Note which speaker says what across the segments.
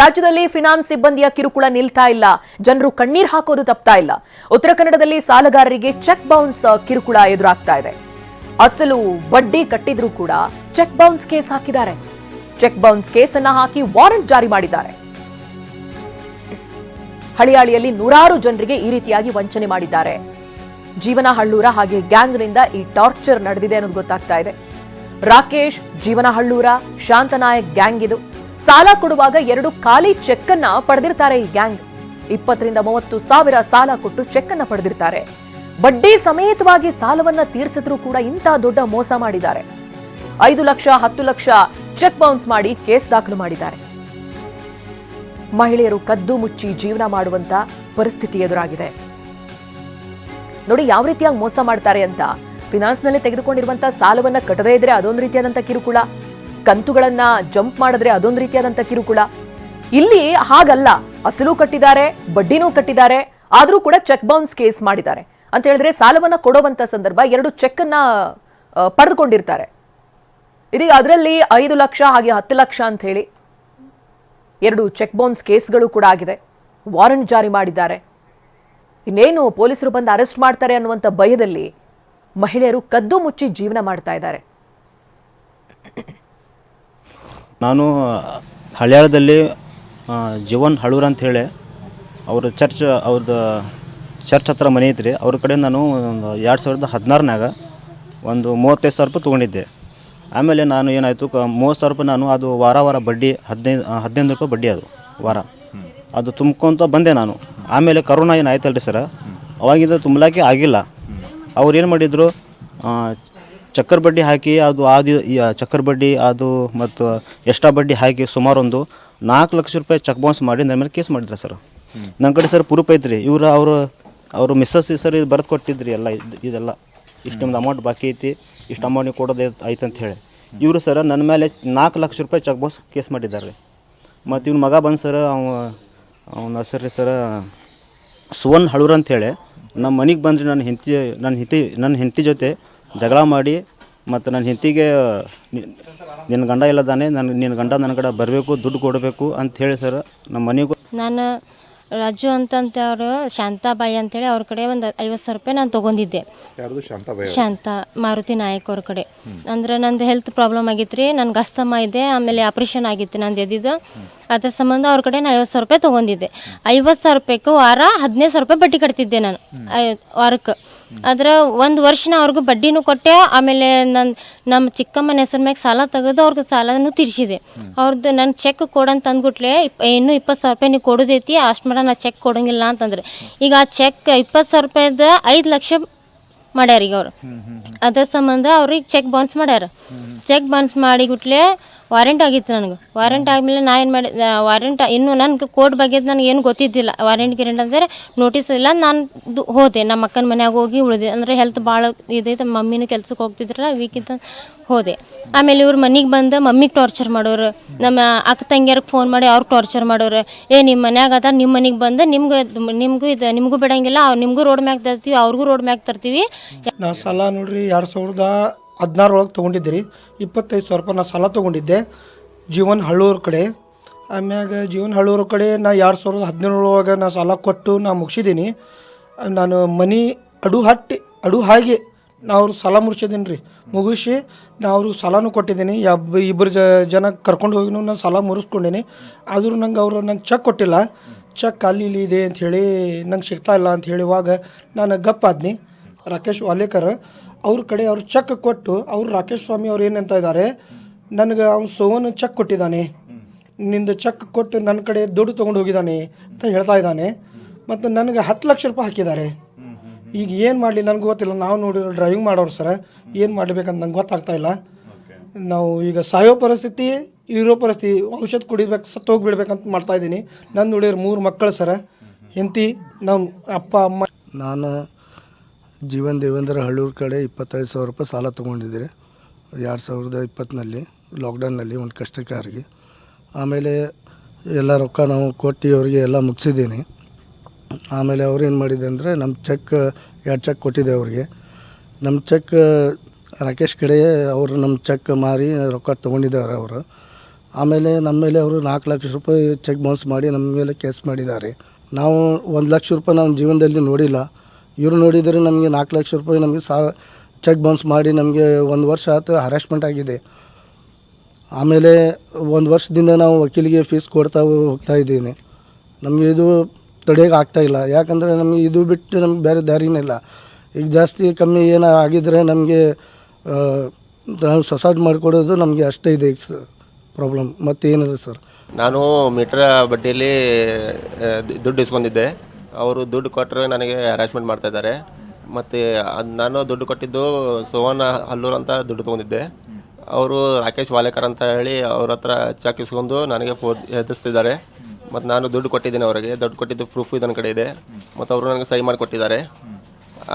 Speaker 1: ರಾಜ್ಯದಲ್ಲಿ ಫಿನಾನ್ಸ್ ಸಿಬ್ಬಂದಿಯ ಕಿರುಕುಳ ನಿಲ್ತಾ ಇಲ್ಲ. ಜನರು ಕಣ್ಣೀರ್ ಹಾಕೋದು ತಪ್ತಾ ಇಲ್ಲ. ಉತ್ತರ ಕನ್ನಡದಲ್ಲಿ ಸಾಲಗಾರರಿಗೆ ಚೆಕ್ ಬೌನ್ಸ್ ಕಿರುಕುಳ ಎದುರಾಗ್ತಾ ಇದೆ. ಅಸಲು ಬಡ್ಡಿ ಕಟ್ಟಿದ್ರೂ ಕೂಡ ಚೆಕ್ ಬೌನ್ಸ್ ಕೇಸ್ ಹಾಕಿದ್ದಾರೆ. ಚೆಕ್ ಬೌನ್ಸ್ ಕೇಸ್ ಅನ್ನ ಹಾಕಿ ವಾರೆಂಟ್ ಜಾರಿ ಮಾಡಿದ್ದಾರೆ. ಹಳಿಯಾಳಿಯಲ್ಲಿ ನೂರಾರು ಜನರಿಗೆ ಈ ರೀತಿಯಾಗಿ ವಂಚನೆ ಮಾಡಿದ್ದಾರೆ. ಜೀವನ ಹಳ್ಳೂರ ಹಾಗೆ ಗ್ಯಾಂಗ್ನಿಂದ ಈ ಟಾರ್ಚರ್ ನಡೆದಿದೆ ಅನ್ನೋದು ಗೊತ್ತಾಗ್ತಾ ಇದೆ. ರಾಕೇಶ್ ಜೀವನ ಹಳ್ಳೂರ ಶಾಂತನಾಯಕ್ ಗ್ಯಾಂಗ್ ಇದು. ಸಾಲ ಕೊಡುವಾಗ ಎರಡು ಖಾಲಿ ಚೆಕ್ ಅನ್ನ ಪಡೆದಿರ್ತಾರೆ ಈ ಗ್ಯಾಂಗ್. ಇಪ್ಪತ್ತರಿಂದ ಮೂವತ್ತು ಸಾವಿರ ಸಾಲ ಕೊಟ್ಟು ಚೆಕ್ ಅನ್ನ ಪಡೆದಿರ್ತಾರೆ. ಬಡ್ಡಿ ಸಮೇತವಾಗಿ ಸಾಲವನ್ನ ತೀರಿಸಿದ್ರು ಕೂಡ ಇಂಥ ದೊಡ್ಡ ಮೋಸ ಮಾಡಿದ್ದಾರೆ. ಐದು ಲಕ್ಷ, ಹತ್ತು ಲಕ್ಷ ಚೆಕ್ ಬೌನ್ಸ್ ಮಾಡಿ ಕೇಸ್ ದಾಖಲು ಮಾಡಿದ್ದಾರೆ. ಮಹಿಳೆಯರು ಕದ್ದು ಮುಚ್ಚಿ ಜೀವನ ಮಾಡುವಂತ ಪರಿಸ್ಥಿತಿ ಎದುರಾಗಿದೆ. ನೋಡಿ, ಯಾವ ರೀತಿಯಾಗಿ ಮೋಸ ಮಾಡ್ತಾರೆ ಅಂತ. ಫಿನಾನ್ಸ್ನಲ್ಲಿ ತೆಗೆದುಕೊಂಡಿರುವಂತಹ ಸಾಲವನ್ನ ಕಟ್ಟದೇ ಇದ್ರೆ ಅದೊಂದು ರೀತಿಯಾದಂತಹ ಕಿರುಕುಳ. ಕಂತುಗಳನ್ನ ಜಂಪ್ ಮಾಡಿದ್ರೆ ಅದೊಂದು ರೀತಿಯಾದಂಥ ಕಿರುಕುಳ. ಇಲ್ಲಿ ಹಾಗಲ್ಲ. ಅಸಲು ಕಟ್ಟಿದ್ದಾರೆ, ಬಡ್ಡಿನೂ ಕಟ್ಟಿದ್ದಾರೆ, ಆದರೂ ಕೂಡ ಚೆಕ್ ಬೌನ್ಸ್ ಕೇಸ್ ಮಾಡಿದ್ದಾರೆ. ಅಂತ ಹೇಳಿದ್ರೆ ಸಾಲವನ್ನ ಕೊಡುವಂತ ಸಂದರ್ಭ ಎರಡು ಚೆಕ್ ಅನ್ನ ಪಡೆದುಕೊಂಡಿರ್ತಾರೆ. ಇದೀಗ ಅದರಲ್ಲಿ ಐದು ಲಕ್ಷ ಹಾಗೆ ಹತ್ತು ಲಕ್ಷ ಅಂತ ಹೇಳಿ ಎರಡು ಚೆಕ್ ಬೌನ್ಸ್ ಕೇಸ್ಗಳು ಕೂಡ ಆಗಿದೆ. ವಾರೆಂಟ್ ಜಾರಿ ಮಾಡಿದ್ದಾರೆ. ಇನ್ನೇನು ಪೊಲೀಸರು ಬಂದು ಅರೆಸ್ಟ್ ಮಾಡ್ತಾರೆ ಅನ್ನುವಂಥ ಭಯದಲ್ಲಿ ಮಹಿಳೆಯರು ಕದ್ದು ಮುಚ್ಚಿ ಜೀವನ ಮಾಡ್ತಾ ಇದ್ದಾರೆ.
Speaker 2: ನಾನು ಹಳ್ಯಾಳದಲ್ಲಿ ಜೀವನ್ ಹಳೂರ್ ಅಂತ ಹೇಳಿ, ಅವ್ರ ಚರ್ಚ್ ಅವ್ರದ್ದು ಚರ್ಚ್ ಹತ್ರ ಮನೆ ಐತ್ರಿ. ಅವ್ರ ಕಡೆ ನಾನು ಒಂದು ಎರಡು ಸಾವಿರದ ಹದಿನಾರನಾಗ ಒಂದು ಮೂವತ್ತೈದು ಸಾವಿರ ರೂಪಾಯಿ ತೊಗೊಂಡಿದ್ದೆ. ಆಮೇಲೆ ನಾನು ಏನಾಯಿತು, ಕ, ಮೂವತ್ತು ಸಾವಿರ ರೂಪಾಯಿ ನಾನು ಅದು ವಾರ ವಾರ ಬಡ್ಡಿ, ಹದಿನೈದು ಹದಿನೈದು ರೂಪಾಯಿ ಬಡ್ಡಿ ಅದು, ವಾರ. ಅದು ತುಂಬ್ಕೊತ ಬಂದೆ ನಾನು. ಆಮೇಲೆ ಕರೋನಾ ಏನು ರೀ ಸರ? ಅವಾಗಿಂದ ತುಂಬಲಾಕೆ ಆಗಿಲ್ಲ. ಅವ್ರು ಏನು ಮಾಡಿದರು ಚಕ್ಕರ್ ಬಡ್ಡಿ ಹಾಕಿ ಅದು ಆದಿ ಚಕ್ಕರ್ ಬಡ್ಡಿ ಅದು ಮತ್ತು ಎಷ್ಟ ಬಡ್ಡಿ ಹಾಕಿ ಸುಮಾರು ಒಂದು ನಾಲ್ಕು ಲಕ್ಷ ರೂಪಾಯಿ ಚೆಕ್ ಬೌನ್ಸ್ ಮಾಡಿ ನನ್ನ ಮೇಲೆ ಕೇಸ್ ಮಾಡಿದ್ರು ಸರ್? ನನ್ನ ಕಡೆ ಸರ್ ಪ್ರೂಫ್ ಐತ್ರಿ. ಇವರು ಅವರು ಅವರು ಮಿಸ್ಸಸ್ ಸರ್ ಇದು ಬರೆದು ಕೊಟ್ಟಿದ್ರಿ ಎಲ್ಲ ಇದ್- ಇದೆಲ್ಲ. ಇಷ್ಟು ನಿಮ್ದು ಅಮೌಂಟ್ ಬಾಕಿ ಐತಿ ಇಷ್ಟು ಅಮೌಂಟ್ ನೀವು ಕೊಡೋದು ಐತೆ ಅಂತ ಹೇಳಿ. ಇವರು ಸರ್ ನನ್ನ ಮೇಲೆ ನಾಲ್ಕು ಲಕ್ಷ ರೂಪಾಯಿ ಚೆಕ್ ಬೌನ್ಸ್ ಕೇಸ್ ಮಾಡಿದ್ದಾರೆ. ಮತ್ತು ಇವ್ನ ಮಗ ಬಂದು ಸರ್ ಅವ ಅವನ ಹೆಸರು ರೀ ಸರ ಸುವರ್ಣ ಹಳೂರ್ ಅಂತೇಳಿ ನಮ್ಮ ಮನೆಗೆ ಬಂದ್ರಿ ನನ್ನ ಹೆಂಡತಿ ನನ್ನ ಹೆಂಡತಿ ನನ್ನ ಹೆಂಡತಿ ಜೊತೆ ಜಗಳ ಮಾಡಿ ಮತ್ತು ನನ್ನ ಹೆಂಡತಿಗೆ ನಿನ್ನ ಗಂಡ ಇಲ್ಲದಾನೆ ನನ್ನ ನಿನ್ನ ಗಂಡ ನನ್ನ ಕಡೆ ಬರಬೇಕು, ದುಡ್ಡು ಕೊಡಬೇಕು ಅಂತ ಹೇಳಿ ಸರ್, ನಮ್ಮ ಮನೆಗೂ
Speaker 3: ನಾನು ರಾಜು ಅಂತಂತ ಅವರು ಶಾಂತಾಬಾಯಿ ಅಂತೇಳಿ ಅವ್ರ ಕಡೆ ಒಂದು ಐವತ್ತು ಸಾವಿರ ರೂಪಾಯಿ ನಾನು ತೊಗೊಂಡಿದ್ದೆ.
Speaker 4: ಯಾರ್ದು? ಶಾಂತಾಬಾಯಿ
Speaker 3: ಶಾಂತ ಮಾರುತಿ ನಾಯಕ್ ಅವ್ರ ಕಡೆ. ಅಂದ್ರೆ ನಂದು ಹೆಲ್ತ್ ಪ್ರಾಬ್ಲಮ್ ಆಗಿತ್ತು ರೀ ನನ್ಗೆ ಅಸ್ತಮ ಇದೆ ಆಮೇಲೆ ಆಪ್ರೇಷನ್ ಆಗಿತ್ತು ನಂದು ಎದ್ದಿದ್ದು ಅದ್ರ ಸಂಬಂಧ ಅವ್ರ ಕಡೆ ನಾನು ಐವತ್ತು ಸಾವಿರ ರೂಪಾಯಿ ತೊಗೊಂಡಿದ್ದೆ. ಐವತ್ತು ಸಾವಿರ ರೂಪಾಯಿಗೆ ವಾರ ಹದಿನೈದು ಸಾವಿರ ರೂಪಾಯಿ ಬಡ್ಡಿ ಕಟ್ತಿದ್ದೆ ನಾನು ಐ- ವಾರಕ್ಕೆ ಆದ್ರೆ ಒಂದು ವರ್ಷ ನಾ ಅವ್ರಿಗೂ ಬಡ್ಡಿನೂ ಕೊಟ್ಟೆ ಆಮೇಲೆ ನನ್ನ ನಮ್ಮ ಚಿಕ್ಕಮ್ಮನ ಹೆಸರ ಮ್ಯಾಗ ಸಾಲ ತೆಗೆದು ಅವ್ರಿಗೆ ಸಾಲನೂ ತೀರಿಸಿದೆ. ಅವ್ರದ್ದು ನನ್ನ ಚೆಕ್ ಕೊಡಂತ ಅಂದ್ಬಿಟ್ಲೆ ಇಪ್ ಇನ್ನೂ ಇಪ್ಪತ್ತು ಸಾವಿರ ರೂಪಾಯಿ ನೀವು ಕೊಡೋದೈತಿ ಅಷ್ಟು ಮಾಡ ನಾ ಚೆಕ್ ಕೊಡೋಂಗಿಲ್ಲ ಅಂತಂದ್ರೆ. ಈಗ ಆ ಚೆಕ್ ಇಪ್ಪತ್ತು ಸಾವಿರ ರೂಪಾಯಿದ ಐದು ಲಕ್ಷ ಮಾಡ್ಯಾರ ಈಗ ಅವ್ರು. ಅದ್ರ ಸಂಬಂಧ ಅವ್ರಿಗೆ ಚೆಕ್ ಬೌನ್ಸ್ ಮಾಡ್ಯಾರ. ಚೆಕ್ ಬೌನ್ಸ್ ಮಾಡಿ ಗುಟ್ಲೆ ವಾರೆಂಟ್ ಆಗಿತ್ತು ನನಗೆ. ವಾರೆಂಟ್ ಆದಮೇಲೆ ನಾ ಏನು ಮಾಡಿ ವಾರೆಂಟ್ ಇನ್ನು ನನಗೆ ಕೋರ್ಟ್ ಬಗ್ಗೆ ನನಗೆ ಏನು ಗೊತ್ತಿದ್ದಿಲ್ಲ. ವಾರಂಟ್ ಗಿರೆಂಟ್ ಅಂದರೆ ನೋಟಿಸ್ ಇಲ್ಲ, ನಾನು ಹೋದೆ. ನಮ್ಮ ಅಕ್ಕನ ಮನ್ಯಾಗ ಹೋಗಿ ಉಳಿದೆ. ಅಂದರೆ ಹೆಲ್ತ್ ಭಾಳ ಇದೈತೆ. ಮಮ್ಮಿನೂ ಕೆಲ್ಸಕ್ಕೆ ಹೋಗ್ತಿದ್ರಲ್ಲ ವೀಕ್ ಹೋದೆ. ಆಮೇಲೆ ಇವ್ರ ಮನೆಗೆ ಬಂದು ಮಮ್ಮಿಗೆ ಟಾರ್ಚರ್ ಮಾಡೋರು. ನಮ್ಮ ಅಕ್ಕ ತಂಗಿಯರಿಗೆ ಫೋನ್ ಮಾಡಿ ಅವ್ರಿಗೆ ಟಾರ್ಚರ್ ಮಾಡೋರು. ಏ ನಿಮ್ಮ ಮನ್ಯಾಗ ಅದ ನಿಮ್ಮ ಮನೆಗೆ ಬಂದು, ನಿಮ್ಗೆ ನಿಮಗೂ ಇದು ನಿಮಗೂ ಬಿಡಂಗಿಲ್ಲ. ನಿಮಗೂ ರೋಡ್ ಮ್ಯಾಗ ತರ್ತೀವಿ, ಅವ್ರಿಗೂ ರೋಡ್ ಮ್ಯಾಗ ತರ್ತೀವಿ.
Speaker 5: ಸಾಲ ನೋಡ್ರಿ ಎರಡು ಸಾವಿರದ ಹದಿನಾರೊಳಗೆ ಒಳಗೆ ತೊಗೊಂಡಿದ್ದೀರಿ. ಇಪ್ಪತ್ತೈದು ಸಾವಿರ ರೂಪಾಯಿ ನಾನು ಸಾಲ ತೊಗೊಂಡಿದ್ದೆ. ಜೀವನ್ ಹಳ್ಳೂರ ಕಡೆ. ಆಮ್ಯಾಗ ಜೀವನ್ ಹಳ್ಳೂರು ಕಡೆ ನಾ ಎರಡು ಸಾವಿರದ ಹದಿನೇಳೊಳಗೆ ನಾ ಸಾಲ ಕೊಟ್ಟು ನಾ ಮುಗಿಸಿದ್ದೀನಿ. ನಾನು ಮನಿ ಅಡು ಹಟ್ಟಿ, ಅಡು ಹಾಗೆ ನಾ ಅವ್ರಿಗೆ ಸಾಲ ಮುಗಿಸಿದ್ದೀನಿ ರೀ. ಮುಗಿಸಿ ನಾ ಅವ್ರಿಗೆ ಸಾಲನೂ ಕೊಟ್ಟಿದ್ದೀನಿ. ಯಾವ ಇಬ್ಬರು ಜನ ಕರ್ಕೊಂಡು ಹೋಗಿನೂ ನಾನು ಸಾಲ ಮುರಿಸ್ಕೊಂಡೀನಿ. ಆದರೂ ನಂಗೆ ಅವರು ನಂಗೆ ಚೆಕ್ ಕೊಟ್ಟಿಲ್ಲ. ಚೆಕ್ ಅಲ್ಲಿ ಇಲ್ಲಿ ಇದೆ ಅಂಥೇಳಿ ನಂಗೆ ಸಿಗ್ತಾ ಇಲ್ಲ ಅಂತ ಹೇಳುವಾಗ ನಾನು ಗಪ್ಪಾದ್ನಿ. ರಾಕೇಶ್ ವಾಲೇಕರ್ ಅವ್ರ ಕಡೆ ಅವ್ರು ಚೆಕ್ ಕೊಟ್ಟು ಅವ್ರು ರಾಕೇಶ್ ಸ್ವಾಮಿ ಅವ್ರು ಏನಂತ ಇದ್ದಾರೆ ನನಗೆ ಅವ್ನು ಸೋವನ್ ಚೆಕ್ ಕೊಟ್ಟಿದ್ದಾನೆ. ನಿಂದು ಚೆಕ್ ಕೊಟ್ಟು ನನ್ನ ಕಡೆ ದುಡ್ಡು ತೊಗೊಂಡು ಹೋಗಿದ್ದಾನೆ ಅಂತ ಹೇಳ್ತಾ ಇದ್ದಾನೆ. ಮತ್ತು ನನಗೆ ಹತ್ತು ಲಕ್ಷ ರೂಪಾಯಿ ಹಾಕಿದ್ದಾರೆ. ಈಗ ಏನು ಮಾಡಲಿ? ನನಗೆ ಗೊತ್ತಿಲ್ಲ. ನಾವು ನೋಡಿ ಡ್ರೈವಿಂಗ್ ಮಾಡೋರು ಸರ ಏನು ಮಾಡಬೇಕಂತ ನಂಗೆ ಗೊತ್ತಾಗ್ತಾ ಇಲ್ಲ. ನಾವು ಈಗ ಸಾಯೋ ಪರಿಸ್ಥಿತಿ ಇರೋ ಪರಿಸ್ಥಿತಿ ಔಷಧ ಕುಡಿಬೇಕು ಸತ್ತು ಹೋಗ್ಬಿಡ್ಬೇಕಂತ ಮಾಡ್ತಾ ಇದ್ದೀನಿ. ನನ್ನ ನೋಡಿದ್ರೆ ಮೂರು ಮಕ್ಕಳು ಸರ ಹೆಂಡತಿ ನಮ್ಮ ಅಪ್ಪ ಅಮ್ಮ.
Speaker 6: ನಾನು ಜೀವನ್ ದೇವೇಂದ್ರ ಹಳ್ಳೂರು ಕಡೆ ಇಪ್ಪತ್ತೈದು ಸಾವಿರ ರೂಪಾಯಿ ಸಾಲ ತೊಗೊಂಡಿದ್ದೀರಿ. ಎರಡು ಸಾವಿರದ ಇಪ್ಪತ್ತನಲ್ಲಿ ಲಾಕ್ಡೌನ್ನಲ್ಲಿ ಒಂದು ಕಷ್ಟಕಾರಿಗೆ ಆಮೇಲೆ ಎಲ್ಲ ರೊಕ್ಕ ನಾವು ಕೊಟ್ಟು ಅವರಿಗೆ ಎಲ್ಲ ಮುಗಿಸಿದ್ದೀನಿ. ಆಮೇಲೆ ಅವ್ರು ಏನು ಮಾಡಿದೆ ಅಂದರೆ ನಮ್ಮ ಚೆಕ್ ಎರಡು ಚೆಕ್ ಕೊಟ್ಟಿದ್ದೆ ಅವ್ರಿಗೆ. ನಮ್ಮ ಚೆಕ್ ರಾಕೇಶ್ ಕಡೆ ಅವರು ನಮ್ಮ ಚೆಕ್ ಮಾರಿ ರೊಕ್ಕ ತೊಗೊಂಡಿದ್ದಾರೆ ಅವರು. ಆಮೇಲೆ ನಮ್ಮ ಮೇಲೆ ಅವರು ನಾಲ್ಕು ಲಕ್ಷ ರೂಪಾಯಿ ಚೆಕ್ ಬೌನ್ಸ್ ಮಾಡಿ ನಮ್ಮ ಮೇಲೆ ಕೇಸ್ ಮಾಡಿದ್ದಾರೆ. ನಾವು ಒಂದು ಲಕ್ಷ ರೂಪಾಯಿ ನಮ್ಮ ಜೀವನದಲ್ಲಿ ನೋಡಿಲ್ಲ. ಇವರು ನೋಡಿದರೆ ನಮಗೆ ನಾಲ್ಕು ಲಕ್ಷ ರೂಪಾಯಿ ನಮಗೆ ಸಾ ಚೆಕ್ ಬೌನ್ಸ್ ಮಾಡಿ ನಮಗೆ ಒಂದು ವರ್ಷ ಆಯ್ತು ಹರಾಸ್ಮೆಂಟ್ ಆಗಿದೆ. ಆಮೇಲೆ ಒಂದು ವರ್ಷದಿಂದ ನಾವು ವಕೀಲಿಗೆ ಫೀಸ್ ಕೊಡ್ತಾ ಹೋಗ್ತಾ ಇದ್ದೀನಿ. ನಮಗೆ ಇದು ತಡೆಯೋಕೆ ಇಲ್ಲ. ಯಾಕಂದರೆ ನಮಗೆ ಇದು ಬಿಟ್ಟು ನಮ್ಗೆ ಬೇರೆ ದಾರಿನೇ ಇಲ್ಲ. ಈಗ ಜಾಸ್ತಿ ಕಮ್ಮಿ ಏನೋ ಆಗಿದ್ರೆ ನಮಗೆ ನಾವು ಮಾಡಿಕೊಡೋದು ನಮಗೆ ಅಷ್ಟೇ ಇದೆ ಈಗ ಸರ್ ಪ್ರಾಬ್ಲಮ್ ಮತ್ತೇನಿಲ್ಲ ಸರ್.
Speaker 4: ನಾನು ಮೀಟ್ರ್ ಬಡ್ಡಿಯಲ್ಲಿ ದುಡ್ಡು ಇಸ್ಕೊಂಡಿದ್ದೆ. ಅವರು ದುಡ್ಡು ಕೊಟ್ಟರೆ ನನಗೆ ಅರೇಂಜ್ಮೆಂಟ್ ಮಾಡ್ತಾ ಇದ್ದಾರೆ. ಮತ್ತು ನಾನು ದುಡ್ಡು ಕೊಟ್ಟಿದ್ದು ಸುವರ್ಣ ಹಲ್ಲೂರ್ ಅಂತ ದುಡ್ಡು ತೊಗೊಂಡಿದ್ದೆ. ಅವರು ರಾಕೇಶ್ ವಾಲೇಕರ್ ಅಂತ ಹೇಳಿ ಅವ್ರ ಹತ್ರ ಚೆಕ್ ಇಸ್ಕೊಂಡು ನನಗೆ ಫೋ ಹೆದರ್ಸ್ತಿದ್ದಾರೆ ಮತ್ತು ನಾನು ದುಡ್ಡು ಕೊಟ್ಟಿದ್ದೀನಿ ಅವರಿಗೆ. ದುಡ್ಡು ಕೊಟ್ಟಿದ್ದು ಪ್ರೂಫ್ ನನ್ನ ಕಡೆ ಇದೆ. ಮತ್ತು ಅವರು ನನಗೆ ಸಹಿ ಮಾಡಿ ಕೊಟ್ಟಿದ್ದಾರೆ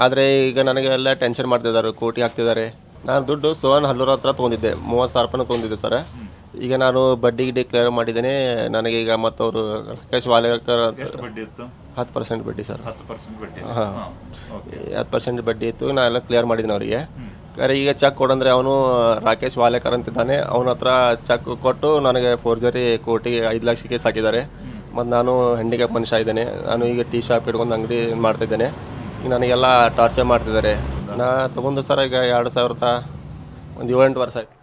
Speaker 4: ಆದರೆ ಈಗ ನನಗೆ ಎಲ್ಲ ಟೆನ್ಷನ್ ಮಾಡ್ತಿದ್ದಾರೆ, ಕೋಟಿ ಹಾಕ್ತಿದ್ದಾರೆ. ನಾನು ದುಡ್ಡು ಸುವರ್ಣ ಹಲ್ಲೂರ್ ಹತ್ರ ತೊಗೊಂಡಿದ್ದೆ. ಮೂವತ್ತು ಸಾವಿರ ರೂಪಾಯಿ ತೊಗೊಂಡಿದ್ದೆ ಸರ್. ಈಗ ನಾನು ಬಡ್ಡಿ ಗಿಡ್ಡಿ ಕ್ಲಿಯರ್ ಮಾಡಿದ್ದೀನಿ. ನನಗೆ ಈಗ ಮತ್ತು ಅವರು ರಾಕೇಶ್ ವಾಲೇಕರ್ ಅಂತ.
Speaker 7: ಬಡ್ಡಿ ಇತ್ತು?
Speaker 4: ಹತ್ತು ಪರ್ಸೆಂಟ್ ಬಡ್ಡಿ ಸರ್.
Speaker 7: ಹತ್ತು ಪರ್ಸೆಂಟ್ ಬಡ್ಡಿ.
Speaker 4: ಹಾಂ. ಹತ್ತು ಪರ್ಸೆಂಟ್ ಬಡ್ಡಿ ಇತ್ತು. ನಾನು ಎಲ್ಲ ಕ್ಲಿಯರ್ ಮಾಡಿದ್ದೀನಿ ಅವರಿಗೆ. ಖರೆ ಈಗ ಚೆಕ್ ಕೊಡಂದ್ರೆ ಅವನು ರಾಕೇಶ್ ವಾಲೇಕರ್ ಅಂತಿದ್ದಾನೆ ಅವನ ಹತ್ರ ಚೆಕ್ ಕೊಟ್ಟು ನನಗೆ ಫೋರ್ಜರಿ ಕೋಟಿ ಐದು ಲಕ್ಷ ಕೇಸ್ ಹಾಕಿದ್ದಾರೆ ಮತ್ತು ನಾನು ಹ್ಯಾಂಡಿಕ್ಯಾಪ್ ಮನುಷ್ಯ ಇದ್ದೇನೆ. ನಾನು ಈಗ ಟೀ ಶಾಪ್ ಇಟ್ಕೊಂಡು ಅಂಗಡಿ ಮಾಡ್ತಿದ್ದೇನೆ ಈಗ ನನಗೆಲ್ಲ ಟಾರ್ಚರ್ ಮಾಡ್ತಿದ್ದಾರೆ. ನಾ ತೊಗೊಂಡು ಸರ್ ಈಗ ಎರಡು ಸಾವಿರದ ಒಂದು ಏಳೆಂಟು ವರ್ಷ ಆಯ್ತು.